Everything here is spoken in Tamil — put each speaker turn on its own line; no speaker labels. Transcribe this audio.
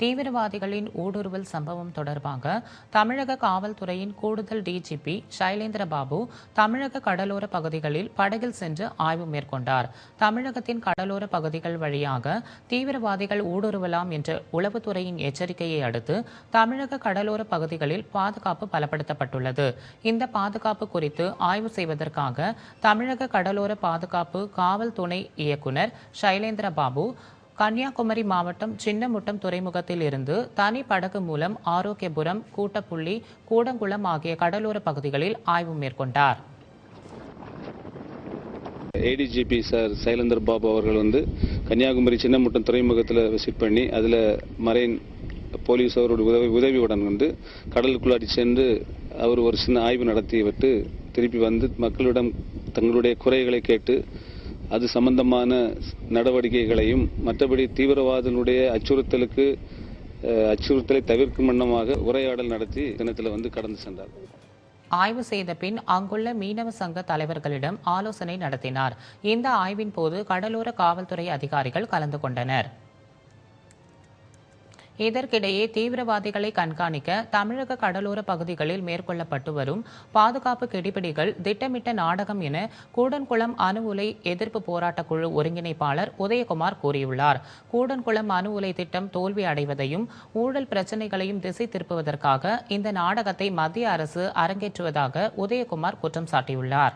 தீவிரவாதிகளின் ஊடுருவல் சம்பவம் தொடர்பாக தமிழக காவல்துறையின் கூடுதல் டிஜிபி சைலேந்திர பாபு தமிழக கடலோர பகுதிகளில் படகில் சென்று ஆய்வு மேற்கொண்டார். தமிழகத்தின் கடலோர பகுதிகள் வழியாக தீவிரவாதிகள் ஊடுருவலாம் என்ற உளவுத்துறையின் எச்சரிக்கையை அடுத்து தமிழக கடலோர பகுதிகளில் பாதுகாப்பு பலப்படுத்தப்பட்டுள்ளது. இந்த பாதுகாப்பு குறித்து ஆய்வு செய்வதற்காக தமிழக கடலோர பாதுகாப்பு காவல் துணை இயக்குனர் சைலேந்திர பாபு கன்னியாகுமரி மாவட்டம் சின்னமுட்டம் துறைமுகத்தில் இருந்து தனி படகு மூலம் ஆரோக்கியபுரம் கூட்டப்புள்ளி கூடங்குளம் ஆகிய கடலோர பகுதிகளில் ஆய்வு மேற்கொண்டார்.
ஏடிஜிபி சார் சைலந்தர் பாபு அவர்கள் வந்து கன்னியாகுமரி சின்னமுட்டம் துறைமுகத்தில் விசிட் பண்ணி அதில் மரைன் போலீஸ் அவருடைய உதவி உதவியுடன் வந்து கடலுக்குள்ளாடி சென்று அவர் ஒரு சின்ன ஆய்வு நடத்தி விட்டு திருப்பி வந்து மக்களிடம் தங்களுடைய குறைகளை கேட்டு அது சம்பந்தமான நடவடிக்கைகளையும் மற்றபடி தீவிரவாதிகளுடைய அச்சுறுத்தலுக்கு அச்சுறுத்தலை தவிர்க்கும் வண்ணமாக உரையாடல் நடத்தி தினத்தில் வந்து கடந்து சென்றார்.
ஆய்வு செய்த பின் அங்குள்ள மீனவ சங்க தலைவர்களிடம் ஆலோசனை நடத்தினார். இந்த ஆய்வின் போது கடலோர காவல்துறை அதிகாரிகள் கலந்து கொண்டனர். இதற்கிடையே தீவிரவாதிகளை கண்காணிக்க தமிழக கடலோர பகுதிகளில் மேற்கொள்ளப்பட்டு வரும் பாதுகாப்பு கெடிபிடிகள் திட்டமிட்ட நாடகம் என கூடன்குளம் அணு உலை எதிர்ப்பு போராட்டக் குழு ஒருங்கிணைப்பாளர் உதயகுமார் கூறியுள்ளார். கூடன்குளம் அணு உலை திட்டம் தோல்வி அடைவதையும் ஊழல் பிரச்சினைகளையும் திசை திருப்புவதற்காக இந்த நாடகத்தை மத்திய அரசு அரங்கேற்றுவதாக உதயகுமார் குற்றம் சாட்டியுள்ளார்.